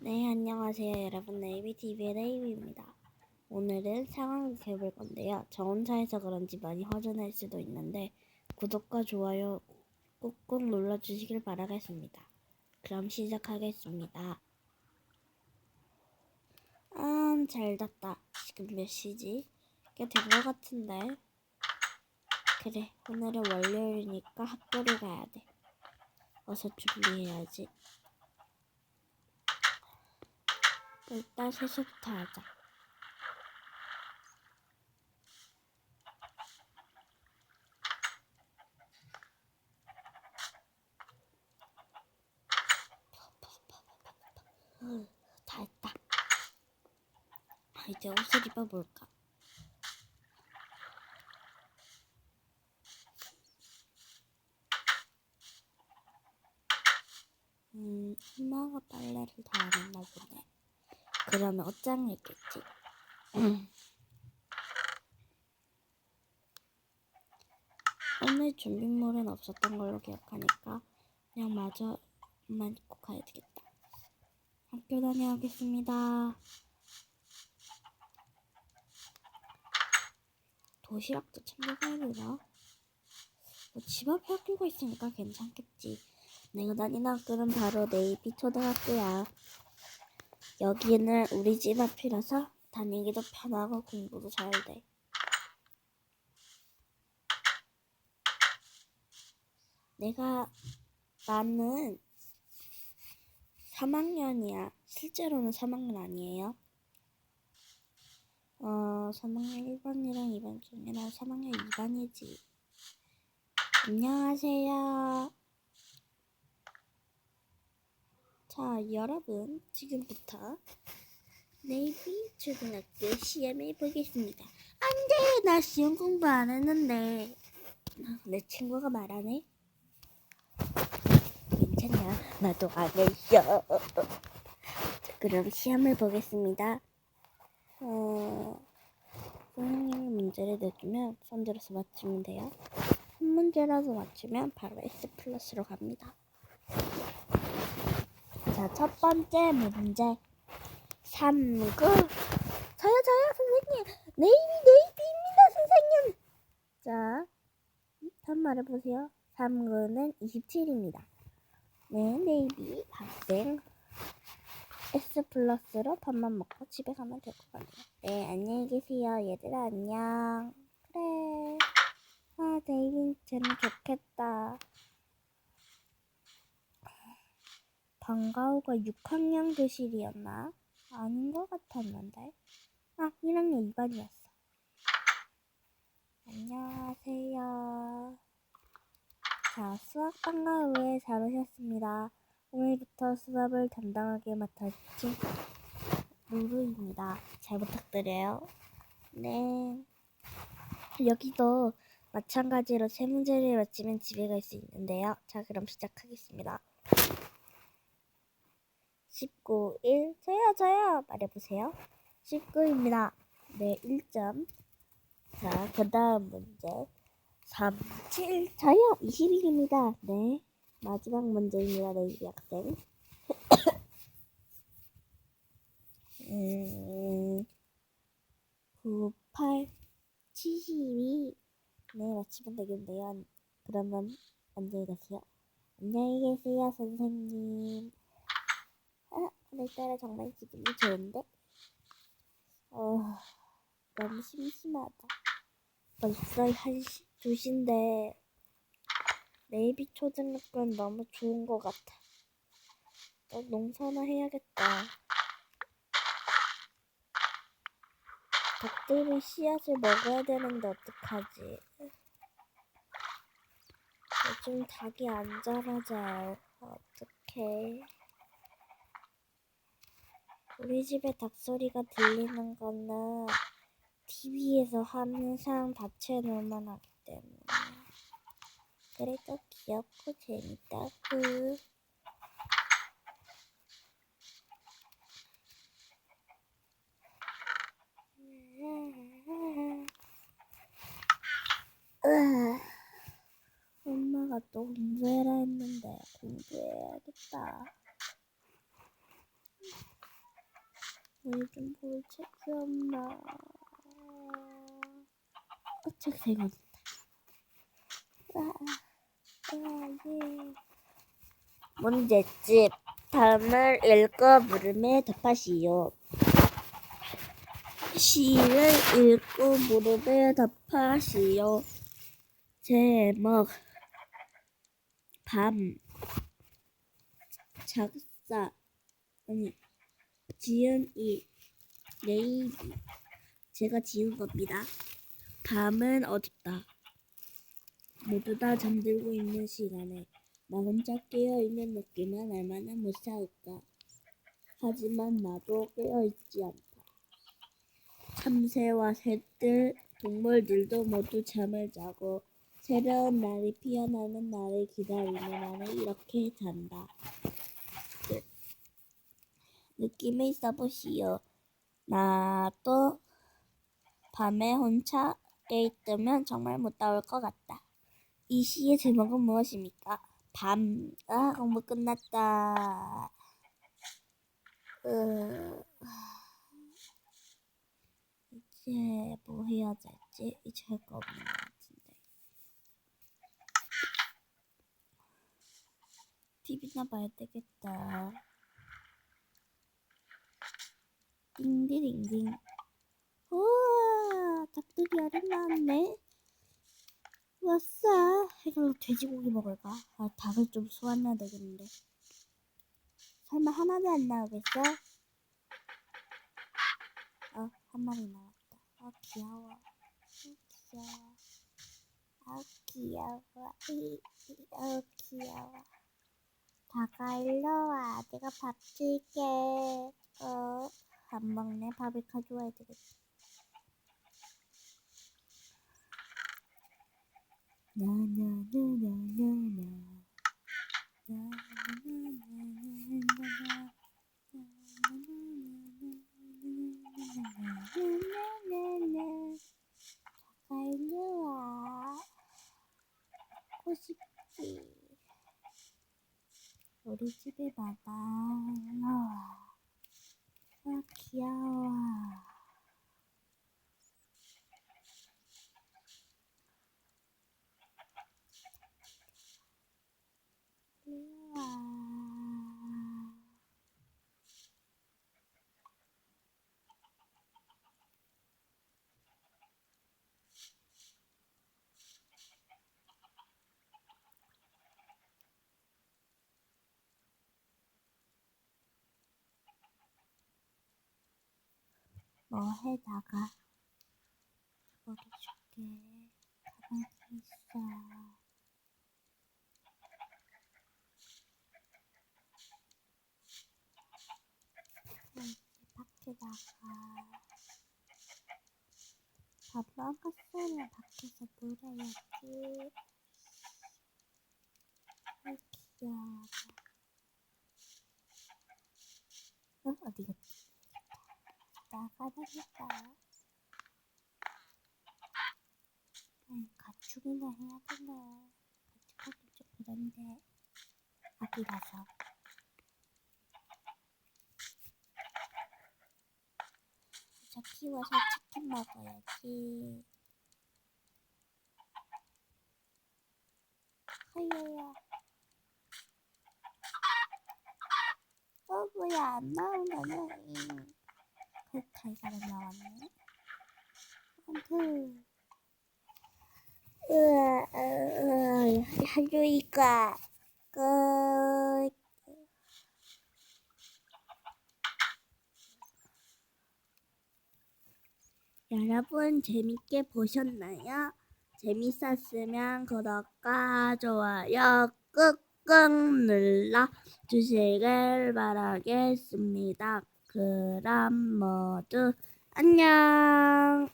네, 안녕하세요, 여러분. 네이비TV의 네이비입니다. 오늘은 상황극 해볼 건데요. 저 혼자해서 그런지 많이 허전할 수도 있는데, 구독과 좋아요 꾹꾹 눌러주시길 바라겠습니다. 그럼 시작하겠습니다. 아, 잘 잤다. 지금 몇 시지? 꽤 된 것 같은데. 그래, 오늘은 월요일이니까 학교를 가야 돼. 어서 준비해야지. 일단 세수부터 하자. 후, 다 했다. 아, 이제 옷을 입어볼까? 음, 엄마가 빨래를 다 안 했나 보네. 그러면 있겠지. 오늘 준비물은 없었던 걸로 기억하니까 그냥 마저만 입고 가야 되겠다. 학교 다녀오겠습니다. 도시락도 챙겨가야 되나? 뭐 집 앞에 학교가 있으니까 괜찮겠지. 내가 다니는 학교는 바로 네이비 초등학교야. 여기는 우리 집 앞이라서 다니기도 편하고 공부도 잘 돼. 내가 나는 3학년이야. 실제로는 3학년 아니에요. 어, 3학년 1반이랑 2반 중에 난 3학년 2반이지. 안녕하세요. 자, 여러분, 지금부터 네이비 초등학교 시험을 보겠습니다. 안 돼! 나 시험 공부 안 했는데. 내 친구가 말하네. 괜찮아. 나도 안 했어. 자, 그럼 시험을 보겠습니다. 어, 선생님이 문제를 내주면 손들어서 맞추면 돼요. 한 문제라도 맞추면 바로 S 플러스로 갑니다. 자, 첫 번째 문제. 3구. 저요, 저요, 선생님. 네이비, 네이비입니다, 선생님. 자, 답 말해보세요. 3구는 27입니다. 네, 네이비 학생. S 플러스로 밥만 먹고 집에 가면 될 것 같네요. 네, 안녕히 계세요. 얘들아, 안녕. 그래. 아, 네이비 쟤는 좋겠다. 방과후가 6학년 교실이었나? 아닌 것 같았는데. 아, 1학년 2반이었어. 안녕하세요. 자, 수학 방과후에 잘 오셨습니다. 오늘부터 수업을 담당하게 맡아주신 루루입니다. 잘 부탁드려요. 네. 여기도 마찬가지로 세 문제를 맞히면 집에 갈 수 있는데요. 자, 그럼 시작하겠습니다. 19, 1. 저요, 저요. 말해보세요. 19입니다. 네, 1점. 자, 그 다음 문제. 3, 7. 저요, 21입니다. 네. 마지막 문제입니다, 레이비 학생. 음, 9, 8, 72. 네, 맞히면 되겠네요. 그러면 안녕히 가세요. 안녕히 계세요, 선생님. 아, 오늘따라 정말 기분이 좋은데? 어, 너무 심심하다. 벌써 1시, 2시인데, 네이비 초등학교는 너무 좋은 것 같아. 너 농사나 해야겠다. 닭들이 씨앗을 먹어야 되는데 어떡하지? 요즘 닭이 안 자라져요. 어떡해. 우리 집에 닭소리가 들리는 거는 TV에서 항상 받쳐놓으면 하기 때문에. 그래도 귀엽고 재밌다고. 으아, 엄마가 또 공부해라 했는데 공부해야겠다. 왜좀 볼 책이 없나? 어, 책 생각난다. 아, 아, 예. 문제집 다음을 읽어 물음에 답하시오. 시를 읽고 물음에 답하시오. 제목 밤 작사 아니 지은 이 네이비 제가 지은 겁니다. 밤은 어둡다. 모두 다 잠들고 있는 시간에 나 혼자 깨어 있는 느낌은 얼마나 무사할까. 하지만 나도 깨어 있지 않다. 참새와 새들, 동물들도 모두 잠을 자고 새로운 날이 피어나는 날을 기다리는 나는 이렇게 잔다. 네. 느낌을 써보시오. 나도 밤에 혼자 깨있으면 정말 못다올 것 같다. 이 시의 제목은 무엇입니까? 밤. 아, 공부 끝났다. 으... 이제 뭐 해야 될지 이제 할 거 없는 것 같은데. TV나 봐야 되겠다. 띵디링딩. 우와, 닭들이 나왔네. 왔어. 이걸로 돼지고기 먹을까? 아, 닭을 좀 소환해야 되겠는데. 설마 하나도 안 나오겠어? 어, 한 마리 나왔다. 아, 귀여워. 아, 귀여워. 아, 귀여워. 아, 귀여워. 다가 일로 와. 내가 밥 줄게. 어, 안 먹네. 밥을 가져와야 되겠다. 싶지. 우리 집에 봐봐. Ciao. 뭐 해다가 이거도 줄게. 가만히 있어. 이렇게 밖에다가 밥 먹었으면 밖에서 놀아야지. 아 귀여워. 죽인 거 아니야 팬가요 깜짝깜짝 보던데 아기라서. 저 키워서 치킨 먹어야지. 허여야 어 뭐야 안 나온다며 그렇게 한 사람 나왔네. 안돼 하루이가 끝. 여러분 재밌게 보셨나요? 재밌었으면 구독과 좋아요 꾹꾹 눌러 주시길 바라겠습니다. 그럼 모두 안녕.